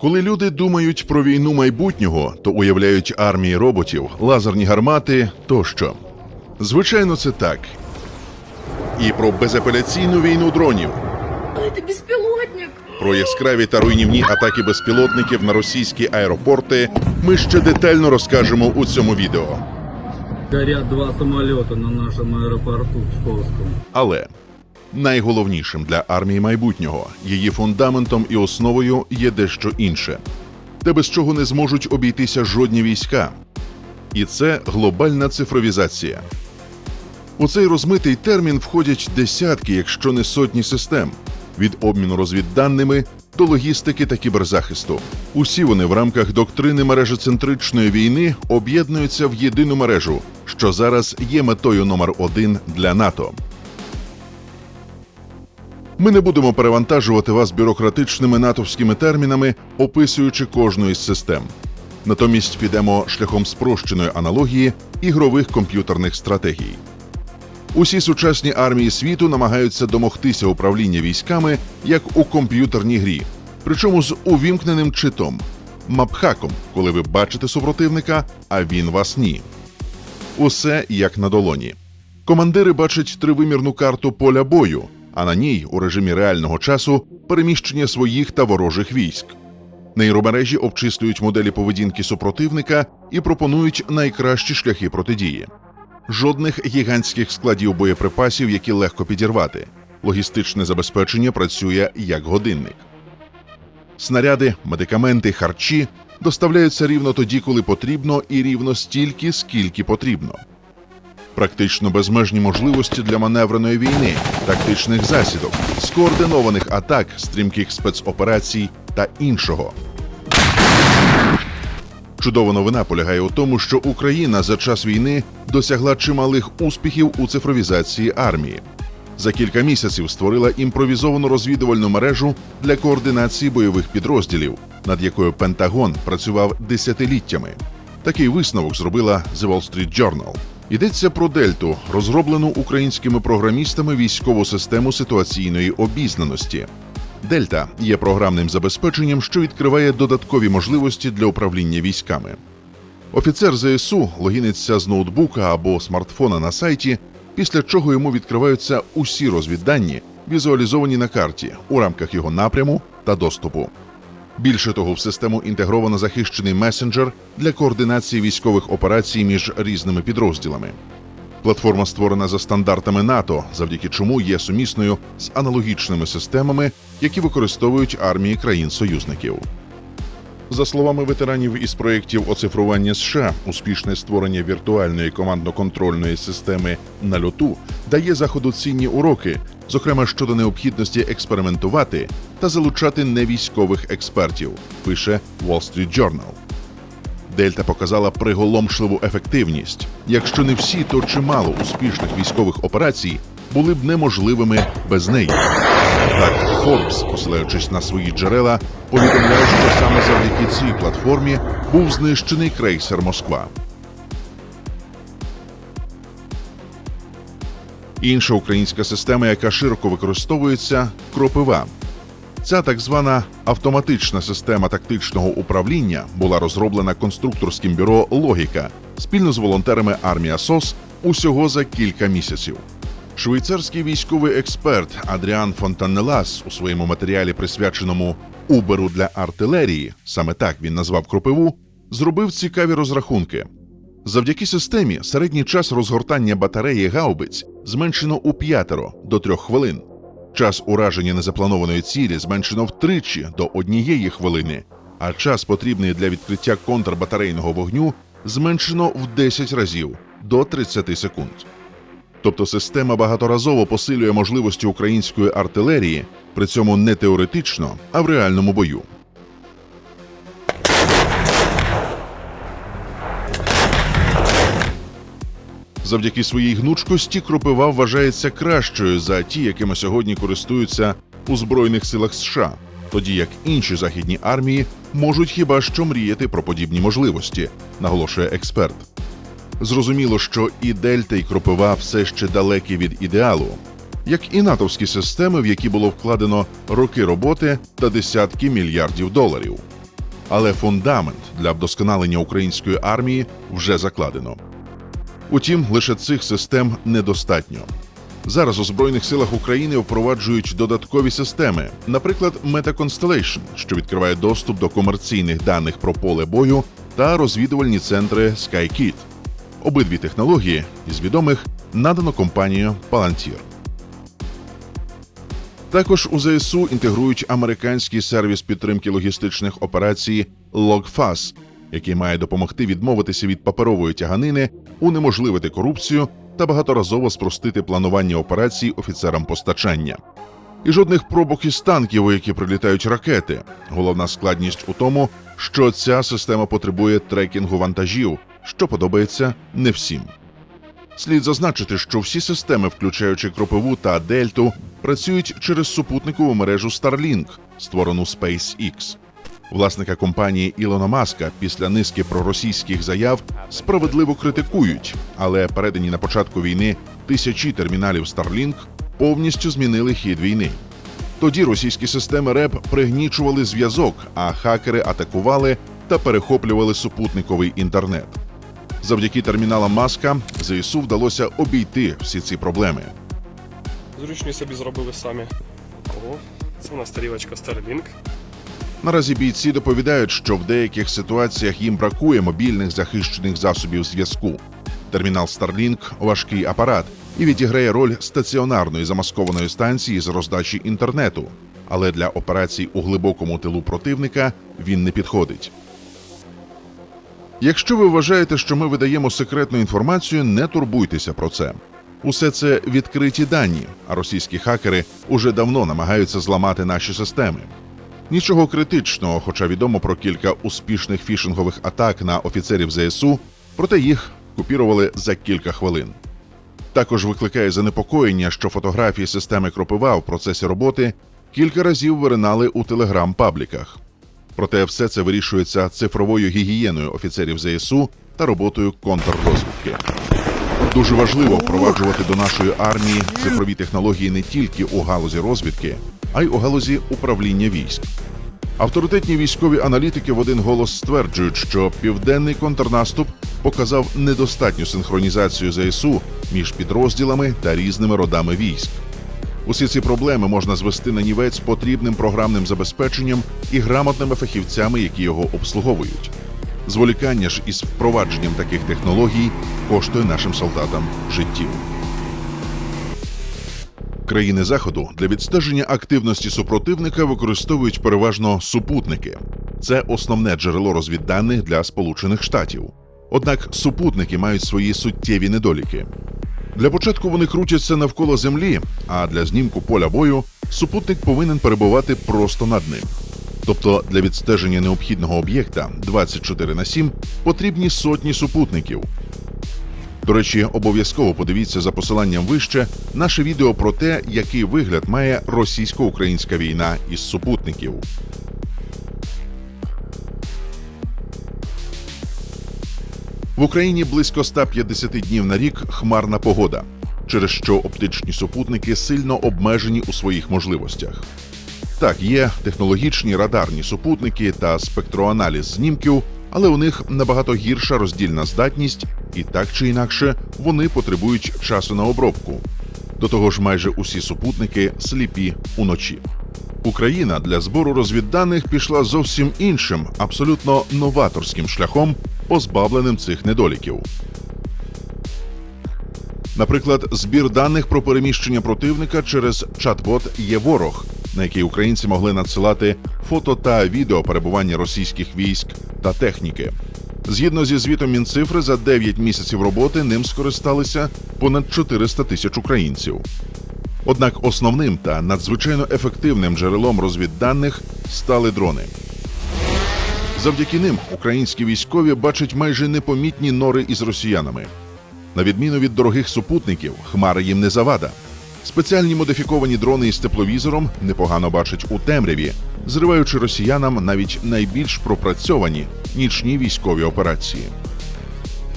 Коли люди думають про війну майбутнього, то уявляють армії роботів, лазерні гармати тощо. Звичайно, це так. І про безапеляційну війну дронів, Это беспилотник! про яскраві та руйнівні атаки безпілотників на російські аеропорти ми ще детально розкажемо у цьому відео. Горят два самолета на нашем аэропорту Псковском. Але найголовнішим для армії майбутнього, її фундаментом і основою є дещо інше, те, без чого не зможуть обійтися жодні війська. І це глобальна цифровізація. У цей розмитий термін входять десятки, якщо не сотні систем, від обміну розвідданими до логістики та кіберзахисту. Усі вони в рамках доктрини мережецентричної війни об'єднуються в єдину мережу, що зараз є метою номер один для НАТО. Ми не будемо перевантажувати вас бюрократичними натовськими термінами, описуючи кожну із систем. Натомість підемо шляхом спрощеної аналогії ігрових комп'ютерних стратегій. Усі сучасні армії світу намагаються домогтися управління військами як у комп'ютерній грі, причому з увімкненим читом мапхаком, коли ви бачите супротивника, а він вас ні. Усе як на долоні. Командири бачать тривимірну карту поля бою, а на ній у режимі реального часу переміщення своїх та ворожих військ. Нейромережі обчислюють моделі поведінки супротивника і пропонують найкращі шляхи протидії. Жодних гігантських складів боєприпасів, які легко підірвати. Логістичне забезпечення працює як годинник. Снаряди, медикаменти, харчі доставляються рівно тоді, коли потрібно, і рівно стільки, скільки потрібно. Практично безмежні можливості для маневреної війни, тактичних засідок, скоординованих атак, стрімких спецоперацій та іншого. Чудова новина полягає у тому, що Україна за час війни досягла чималих успіхів у цифровізації армії. За кілька місяців створила імпровізовану розвідувальну мережу для координації бойових підрозділів, над якою Пентагон працював десятиліттями. Такий висновок зробила The Wall Street Journal. Йдеться про Дельту, розроблену українськими програмістами військову систему ситуаційної обізнаності. Дельта є програмним забезпеченням, що відкриває додаткові можливості для управління військами. Офіцер ЗСУ логіниться з ноутбука або смартфона на сайті, після чого йому відкриваються усі розвіддані, візуалізовані на карті у рамках його напряму та доступу. Більше того, в систему інтегровано захищений месенджер для координації військових операцій між різними підрозділами. Платформа створена за стандартами НАТО, завдяки чому є сумісною з аналогічними системами, які використовують армії країн-союзників. За словами ветеранів із проєктів оцифрування США, успішне створення віртуальної командно-контрольної системи на льоту дає заходу цінні уроки, зокрема щодо необхідності експериментувати та залучати невійськових експертів, пише Wall Street Journal. Дельта показала приголомшливу ефективність. Якщо не всі, то чимало успішних військових операцій були б неможливими без неї. Так, Forbes, посилаючись на свої джерела, повідомляє, що саме завдяки цій платформі був знищений крейсер Москва. Інша українська система, яка широко використовується, кропива. Ця так звана автоматична система тактичного управління була розроблена конструкторським бюро Логіка спільно з волонтерами армія СОС усього за кілька місяців. Швейцарський військовий експерт Адріан Фонтанелас у своєму матеріалі, присвяченому Уберу для артилерії, саме так він назвав кропиву, зробив цікаві розрахунки. Завдяки системі середній час розгортання батареї гаубиць зменшено у п'ятеро до трьох хвилин. Час ураження незапланованої цілі зменшено втричі до однієї хвилини, а час, потрібний для відкриття контрбатарейного вогню, зменшено в 10 разів до 30 секунд. Тобто система багаторазово посилює можливості української артилерії, при цьому не теоретично, а в реальному бою. Завдяки своїй гнучкості кропива вважається кращою за ті, якими сьогодні користуються у Збройних силах США, тоді як інші західні армії можуть хіба що мріяти про подібні можливості, наголошує експерт. Зрозуміло, що і Дельта, і Кропива все ще далекі від ідеалу, як і натовські системи, в які було вкладено роки роботи та десятки мільярдів доларів. але фундамент для вдосконалення української армії вже закладено. Утім, лише цих систем недостатньо. Зараз у збройних силах України впроваджують додаткові системи, наприклад, Meta Constellation, що відкриває доступ до комерційних даних про поле бою, та розвідувальні центри SkyKit. Обидві технології із відомих надано компанією Palantir. Також у ЗСУ інтегрують американський сервіс підтримки логістичних операцій LogFast, який має допомогти відмовитися від паперової тяганини, унеможливити корупцію та багаторазово спростити планування операцій офіцерам постачання. І жодних пробок із танків, у які прилітають ракети. Головна складність у тому, що ця система потребує трекінгу вантажів, що подобається не всім. Слід зазначити, що всі системи, включаючи кропиву та дельту, працюють через супутникову мережу Starlink, створену SpaceX. Власника компанії Ілона Маска після низки проросійських заяв справедливо критикують, але передані на початку війни тисячі терміналів Starlink повністю змінили хід війни. Тоді російські системи РЕБ пригнічували зв'язок, а хакери атакували та перехоплювали супутниковий інтернет. Завдяки терміналам Маска ЗСУ вдалося обійти всі ці проблеми. Зручні собі зробили самі. Ого, це у нас тарілочка Starlink. Наразі бійці доповідають, що в деяких ситуаціях їм бракує мобільних захищених засобів зв'язку. Термінал Starlink – важкий апарат і відіграє роль стаціонарної замаскованої станції з роздачі інтернету, але для операцій у глибокому тилу противника він не підходить. Якщо ви вважаєте, що ми видаємо секретну інформацію, не турбуйтеся про це. Усе це відкриті дані, а російські хакери уже давно намагаються зламати наші системи. Нічого критичного, хоча відомо про кілька успішних фішингових атак на офіцерів ЗСУ, проте їх купірували за кілька хвилин. Також викликає занепокоєння, що фотографії системи кропива в процесі роботи кілька разів виринали у телеграм-пабліках. Проте все це вирішується цифровою гігієною офіцерів ЗСУ та роботою контррозвідки. Дуже важливо впроваджувати до нашої армії цифрові технології не тільки у галузі розвідки, а й у галузі управління військ. Авторитетні військові аналітики в один голос стверджують, що південний контрнаступ показав недостатню синхронізацію ЗСУ між підрозділами та різними родами військ. Усі ці проблеми можна звести на нівець потрібним програмним забезпеченням і грамотними фахівцями, які його обслуговують. Зволікання ж із впровадженням таких технологій коштує нашим солдатам життів. Країни заходу для відстеження активності супротивника використовують переважно супутники. Це основне джерело розвідданих для Сполучених Штатів. Однак супутники мають свої суттєві недоліки. Для початку вони крутяться навколо землі, а для знімку поля бою супутник повинен перебувати просто над ним. Тобто для відстеження необхідного об'єкта 24 на 7 потрібні сотні супутників. До речі, обов'язково подивіться за посиланням вище наше відео про те, який вигляд має російсько-українська війна із супутників. В Україні близько 150 днів на рік хмарна погода, через що оптичні супутники сильно обмежені у своїх можливостях. Так, є технологічні радарні супутники та спектроаналіз знімків, але у них набагато гірша роздільна здатність, і так чи інакше вони потребують часу на обробку. До того ж, майже усі супутники сліпі уночі. Україна для збору розвідданих пішла зовсім іншим, абсолютно новаторським шляхом, позбавленим цих недоліків. Наприклад, збір даних про переміщення противника через чат-бот є ворог, на який українці могли надсилати фото та відео перебування російських військ та техніки. Згідно зі звітом Мінцифри, за 9 місяців роботи ним скористалися понад 400 тисяч українців. Однак основним та надзвичайно ефективним джерелом розвідданих стали дрони. Завдяки ним українські військові бачать майже непомітні нори із росіянами. На відміну від дорогих супутників, хмара їм не завада. Спеціальні модифіковані дрони із тепловізором непогано бачать у темряві, зриваючи росіянам навіть найбільш пропрацьовані нічні військові операції.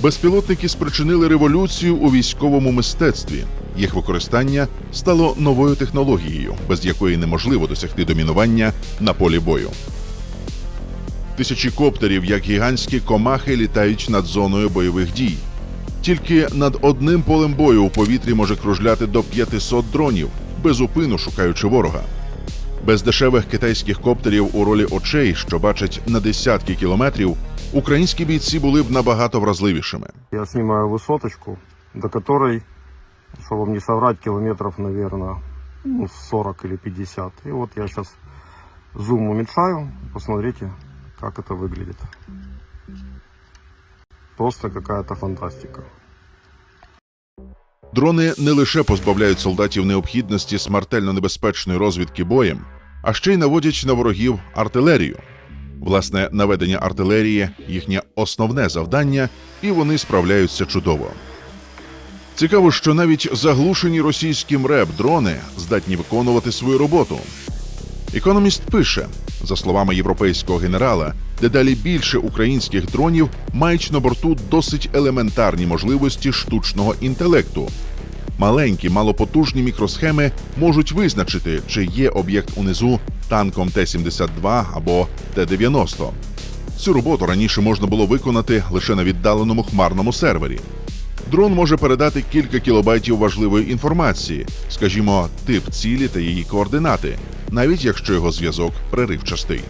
Безпілотники спричинили революцію у військовому мистецтві. Їх використання стало новою технологією, без якої неможливо досягти домінування на полі бою. Тисячі коптерів, як гігантські комахи, літають над зоною бойових дій. Тільки над одним полем бою у повітрі може кружляти до 500 дронів, безупину шукаючи ворога. Без дешевих китайських коптерів у ролі очей, що бачать на десятки кілометрів, українські бійці були б набагато вразливішими. Я снимаю высоточку, до которой, чтобы вам не соврать, километров, наверное, ну, 40 или 50. И вот я сейчас зум уменьшаю, посмотрите, как это выглядит. Просто какая-то фантастика. Дрони не лише позбавляють солдатів необхідності смертельно небезпечної розвідки боєм, а ще й наводять на ворогів артилерію. Власне, наведення артилерії їхнє основне завдання, і вони справляються чудово. Цікаво, що навіть заглушені російським реп дрони здатні виконувати свою роботу. Економіст пише: за словами європейського генерала, дедалі більше українських дронів мають на борту досить елементарні можливості штучного інтелекту. Маленькі, малопотужні мікросхеми можуть визначити, чи є об'єкт унизу танком Т-72 або Т-90. Цю роботу раніше можна було виконати лише на віддаленому хмарному сервері. Дрон може передати кілька кілобайтів важливої інформації, скажімо, тип цілі та її координати, навіть якщо його зв'язок преривчастий.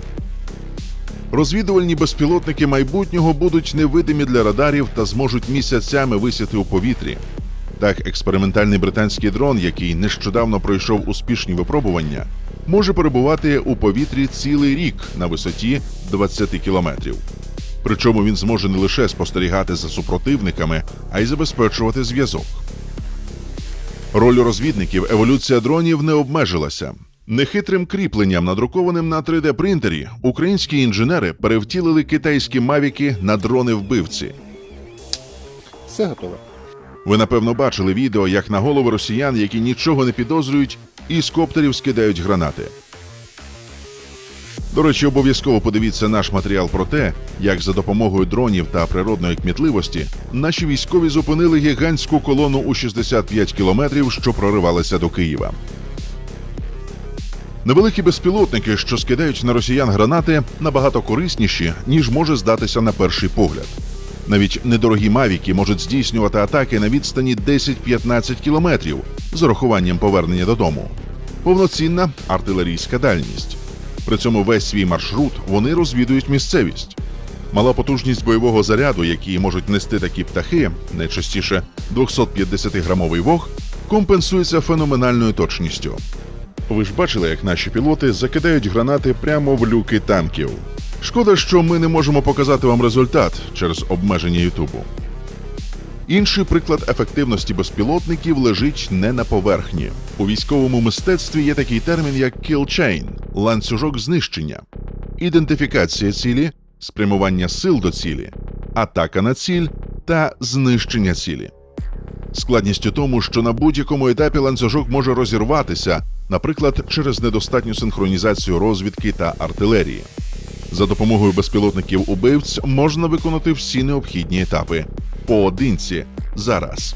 Розвідувальні безпілотники майбутнього будуть невидимі для радарів та зможуть місяцями висіти у повітрі. Так, експериментальний британський дрон, який нещодавно пройшов успішні випробування, може перебувати у повітрі цілий рік на висоті 20 кілометрів. Причому він зможе не лише спостерігати за супротивниками, а й забезпечувати зв'язок. Роль розвідників еволюція дронів не обмежилася. Нехитрим кріпленням, надрукованим на 3D-принтері, українські інженери перевтілили китайські мавіки на дрони вбивці. Все готове. Ви напевно бачили відео, як на голови росіян, які нічого не підозрюють, із коптерів скидають гранати. До речі, обов'язково подивіться наш матеріал про те, як за допомогою дронів та природної кмітливості наші військові зупинили гігантську колону у 65 кілометрів, що проривалася до Києва. Невеликі безпілотники, що скидають на росіян гранати, набагато корисніші, ніж може здатися на перший погляд. Навіть недорогі мавіки можуть здійснювати атаки на відстані 10-15 кілометрів з урахуванням повернення додому. Повноцінна артилерійська дальність. При цьому весь свій маршрут вони розвідують місцевість. Мала потужність бойового заряду, які можуть нести такі птахи, найчастіше 250-грамовий вог, компенсується феноменальною точністю. Ви ж бачили, як наші пілоти закидають гранати прямо в люки танків. Шкода, що ми не можемо показати вам результат через обмеження Ютубу. Інший приклад ефективності безпілотників лежить не на поверхні. У військовому мистецтві є такий термін, як kill chain – ланцюжок знищення, ідентифікація цілі, спрямування сил до цілі, атака на ціль та знищення цілі. Складність у тому, що на будь-якому етапі ланцюжок може розірватися, наприклад, через недостатню синхронізацію розвідки та артилерії. За допомогою безпілотників убивць можна виконати всі необхідні етапи поодинці зараз.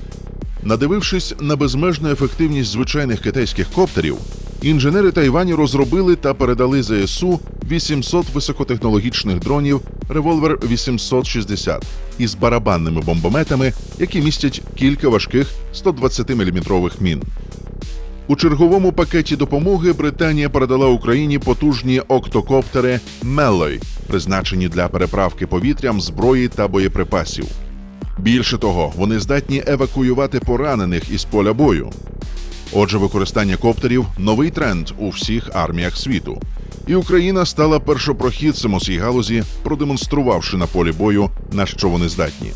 Надивившись на безмежну ефективність звичайних китайських коптерів, інженери Тайвані розробили та передали ЗСУ 800 високотехнологічних дронів Revolver 860 із барабанними бомбометами, які містять кілька важких 120-мм мін. У черговому пакеті допомоги Британія передала Україні потужні октокоптери Меллой, призначені для переправки повітрям зброї та боєприпасів. Більше того, вони здатні евакуювати поранених із поля бою. Отже, використання коптерів новий тренд у всіх арміях світу. І Україна стала першопрохідцем у цій галузі, продемонструвавши на полі бою, на що вони здатні.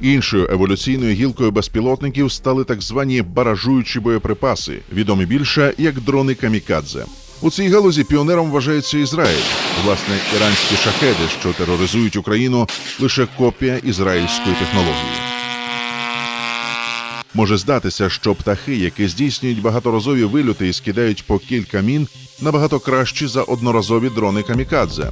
Іншою еволюційною гілкою безпілотників стали так звані баражуючі боєприпаси, відомі більше як дрони камікадзе. У цій галузі піонером вважається Ізраїль. Власне, іранські шахеди, що тероризують Україну, лише копія ізраїльської технології. Може здатися, що птахи, які здійснюють багаторазові вильоти і скидають по кілька мін, набагато кращі за одноразові дрони камікадзе.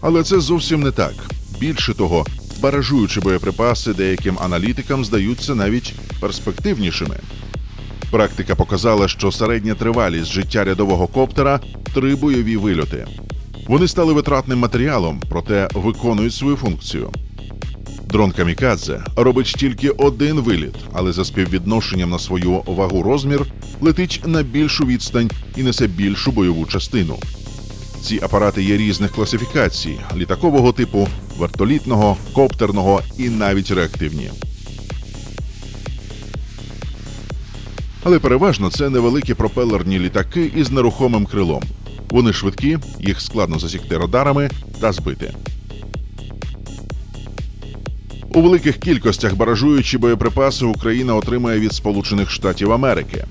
Але це зовсім не так. Більше того, баражуючі боєприпаси деяким аналітикам здаються навіть перспективнішими. Практика показала, що середня тривалість життя рядового коптера три бойові вильоти. Вони стали витратним матеріалом, проте виконують свою функцію. Дрон Камікадзе робить тільки один виліт, але за співвідношенням на свою вагу розмір летить на більшу відстань і несе більшу бойову частину. Ці апарати є різних класифікацій: літакового типу, вертолітного, коптерного і навіть реактивні. Але переважно це невеликі пропелерні літаки із нерухомим крилом. Вони швидкі, їх складно засікти радарами та збити. У великих кількостях баражуючі боєприпаси Україна отримає від Сполучених Штатів Америки.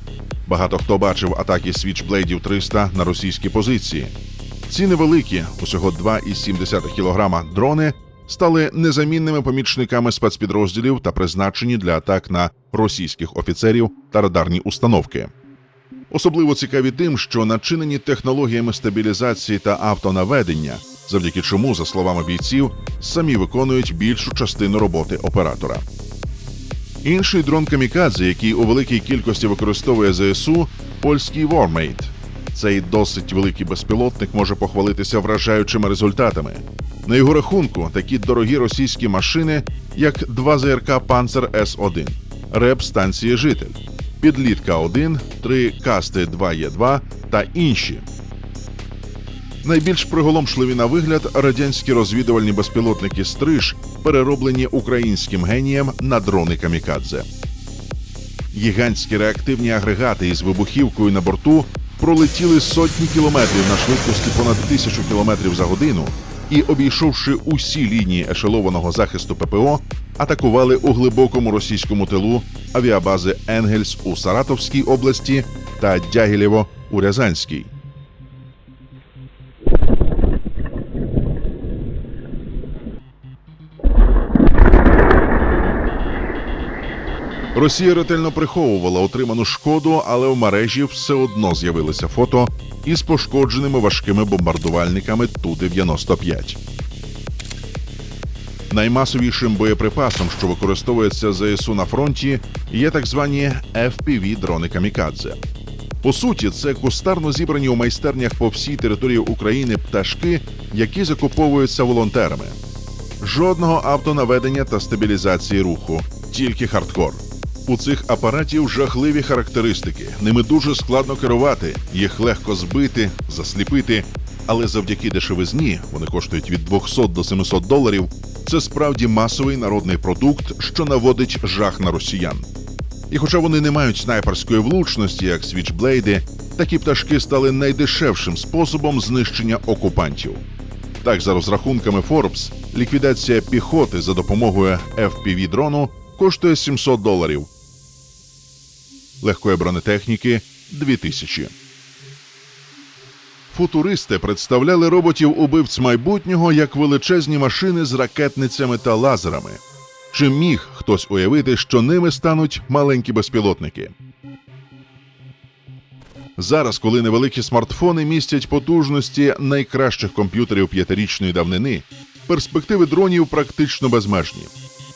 Багато хто бачив атаки Свічблейдів 300 на російські позиції. Ці невеликі, усього 2,7 кг дрони, стали незамінними помічниками спецпідрозділів та призначені для атак на російських офіцерів та радарні установки. Особливо цікаві тим, що начинені технологіями стабілізації та автонаведення, завдяки чому, за словами бійців, самі виконують більшу частину роботи оператора. Інший дрон Камікадзе, який у великій кількості використовує ЗСУ, польський Warmate. Цей досить великий безпілотник може похвалитися вражаючими результатами. На його рахунку такі дорогі російські машини, як 2 ЗРК Панцер С1, РЕП станції Житель, підліт К1, 3 касти 2Е2 та інші. Найбільш приголомшливі на вигляд радянські розвідувальні безпілотники Стриж, перероблені українським генієм на дрони Камікадзе. Гігантські реактивні агрегати із вибухівкою на борту пролетіли сотні кілометрів на швидкості понад тисячу кілометрів за годину і, обійшовши усі лінії ешелованого захисту ППО, атакували у глибокому російському тилу авіабази Енгельс у Саратовській області та Дягілєво у Рязанській. Росія ретельно приховувала отриману шкоду, але в мережі все одно з'явилися фото із пошкодженими важкими бомбардувальниками Ту-95. Наймасовішим боєприпасом, що використовується ЗСУ на фронті, є так звані fpv дрони Камікадзе. По суті, це кустарно зібрані у майстернях по всій території України пташки, які закуповуються волонтерами. Жодного автонаведення та стабілізації руху, тільки хардкор. У цих апаратів жахливі характеристики. Ними дуже складно керувати, їх легко збити, засліпити. Але завдяки дешевизні вони коштують від 200 до 700 доларів. Це справді масовий народний продукт, що наводить жах на росіян. І хоча вони не мають снайперської влучності, як свічблейди, такі пташки стали найдешевшим способом знищення окупантів. Так, за розрахунками Forbes, ліквідація піхоти за допомогою fpv дрону коштує 700 доларів. Легкої бронетехніки 2000. Футуристи представляли роботів убивць майбутнього як величезні машини з ракетницями та лазерами. Чи міг хтось уявити, що ними стануть маленькі безпілотники? Зараз, коли невеликі смартфони містять потужності найкращих комп'ютерів п'ятирічної давнини, перспективи дронів практично безмежні.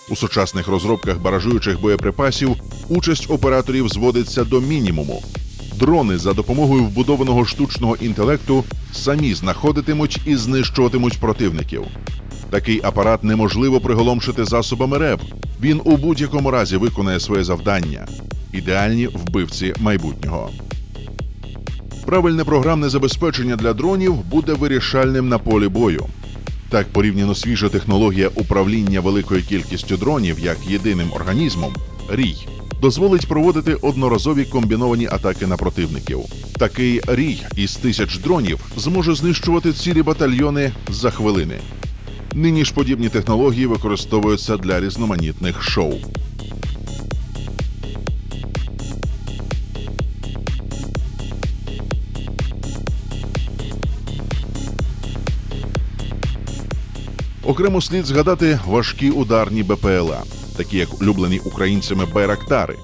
У сучасних розробках баражуючих боєприпасів участь операторів зводиться до мінімуму. Дрони за допомогою вбудованого штучного інтелекту самі знаходитимуть і знищуватимуть противників. Такий апарат неможливо приголомшити засобами РЕБ. Він у будь-якому разі виконає своє завдання. Ідеальні вбивці майбутнього. Правильне програмне забезпечення для дронів буде вирішальним на полі бою. Так, порівняно свіжа технологія управління великою кількістю дронів як єдиним організмом рій дозволить проводити одноразові комбіновані атаки на противників. Такий рій із тисяч дронів зможе знищувати цілі батальйони за хвилини. Нині ж подібні технології використовуються для різноманітних шоу. Окремо слід згадати важкі ударні БПЛА, такі як улюблені українцями байрактари.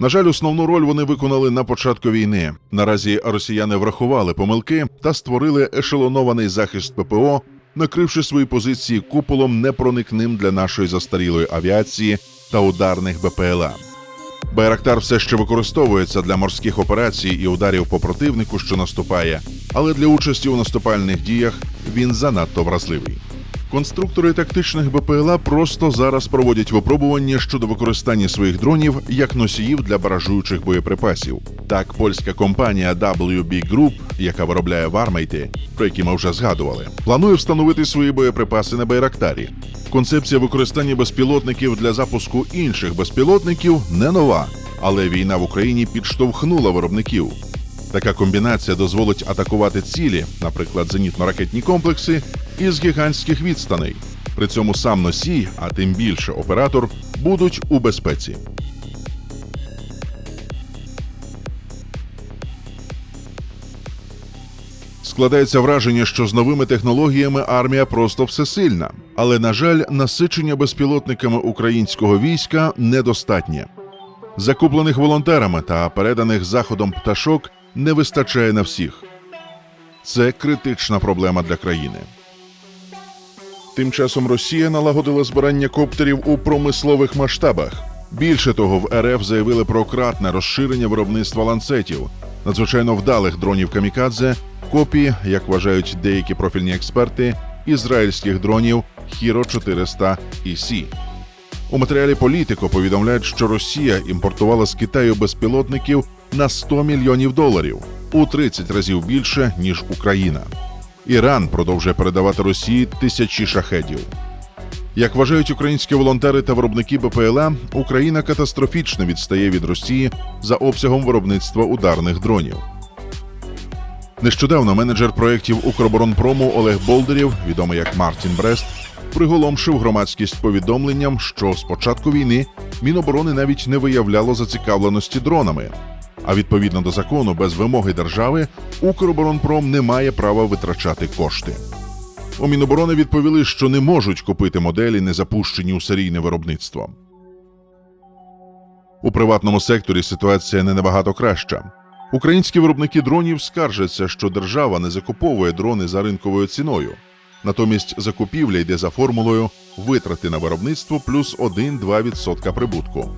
На жаль, основну роль вони виконали на початку війни. Наразі росіяни врахували помилки та створили ешелонований захист ППО, накривши свої позиції куполом непроникним для нашої застарілої авіації та ударних БПЛА. Байрактар все ще використовується для морських операцій і ударів по противнику, що наступає, але для участі у наступальних діях він занадто вразливий. Конструктори тактичних БПЛА просто зараз проводять випробування щодо використання своїх дронів як носіїв для баражуючих боєприпасів. Так, польська компанія WB Group, яка виробляє вармейти, про які ми вже згадували, планує встановити свої боєприпаси на Байрактарі. Концепція використання безпілотників для запуску інших безпілотників не нова, але війна в Україні підштовхнула виробників. Така комбінація дозволить атакувати цілі, наприклад, зенітно-ракетні комплекси, із гігантських відстаней. При цьому сам носій, а тим більше оператор, будуть у безпеці. Складається враження, що з новими технологіями армія просто всесильна, але на жаль, насичення безпілотниками українського війська недостатнє. Закуплених волонтерами та переданих заходом пташок не вистачає на всіх. Це критична проблема для країни. Тим часом Росія налагодила збирання коптерів у промислових масштабах. Більше того, в РФ заявили про кратне розширення виробництва ланцетів, надзвичайно вдалих дронів камікадзе, копії, як вважають деякі профільні експерти, ізраїльських дронів Hero 400 EC. У матеріалі Політико повідомляють, що Росія імпортувала з Китаю безпілотників на 100 мільйонів доларів у 30 разів більше ніж Україна. Іран продовжує передавати Росії тисячі шахедів. Як вважають українські волонтери та виробники БПЛА, Україна катастрофічно відстає від Росії за обсягом виробництва ударних дронів. Нещодавно менеджер проєктів Укроборонпрому Олег Болдерів, відомий як Мартін Брест, приголомшив громадськість повідомленням, що з початку війни Міноборони навіть не виявляло зацікавленості дронами. А відповідно до закону, без вимоги держави, Укроборонпром не має права витрачати кошти. У Міноборони відповіли, що не можуть купити моделі, не запущені у серійне виробництво. У приватному секторі ситуація не набагато краща. Українські виробники дронів скаржаться, що держава не закуповує дрони за ринковою ціною. Натомість закупівля йде за формулою витрати на виробництво плюс 1-2% прибутку.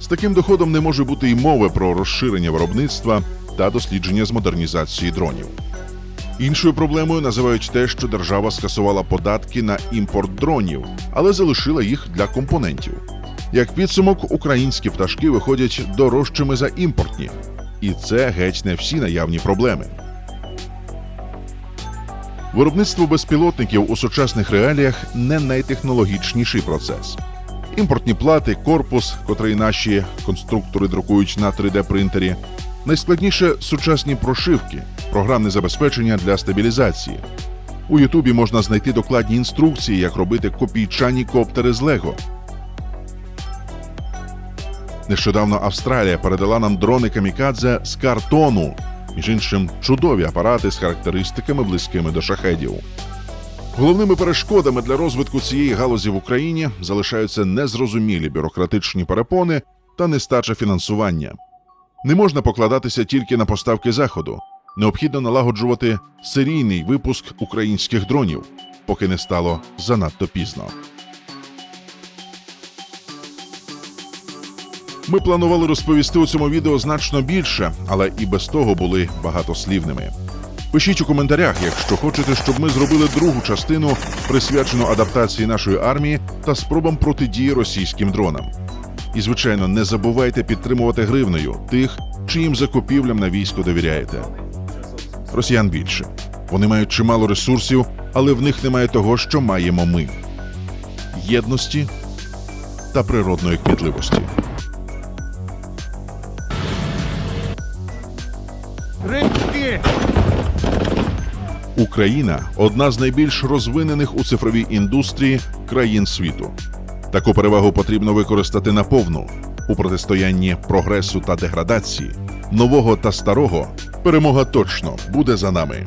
З таким доходом не може бути й мови про розширення виробництва та дослідження з модернізації дронів. Іншою проблемою називають те, що держава скасувала податки на імпорт дронів, але залишила їх для компонентів. Як підсумок, українські пташки виходять дорожчими за імпортні, і це геть не всі наявні проблеми. Виробництво безпілотників у сучасних реаліях не найтехнологічніший процес. Імпортні плати, корпус, котрий наші конструктори друкують на 3D-принтері, найскладніше сучасні прошивки, програмне забезпечення для стабілізації. У Ютубі можна знайти докладні інструкції, як робити копійчані коптери з Лего. Нещодавно Австралія передала нам дрони камікадзе з картону, між іншим чудові апарати з характеристиками близькими до шахедів. Головними перешкодами для розвитку цієї галузі в Україні залишаються незрозумілі бюрократичні перепони та нестача фінансування. Не можна покладатися тільки на поставки заходу. Необхідно налагоджувати серійний випуск українських дронів, поки не стало занадто пізно. Ми планували розповісти у цьому відео значно більше, але і без того були багатослівними. Пишіть у коментарях, якщо хочете, щоб ми зробили другу частину, присвячену адаптації нашої армії та спробам протидії російським дронам. І, звичайно, не забувайте підтримувати гривнею тих, чиїм закупівлям на військо довіряєте. Росіян більше. Вони мають чимало ресурсів, але в них немає того, що маємо ми: єдності та природної кмітливості. Україна одна з найбільш розвинених у цифровій індустрії країн світу. Таку перевагу потрібно використати наповну у протистоянні прогресу та деградації, нового та старого. Перемога точно буде за нами.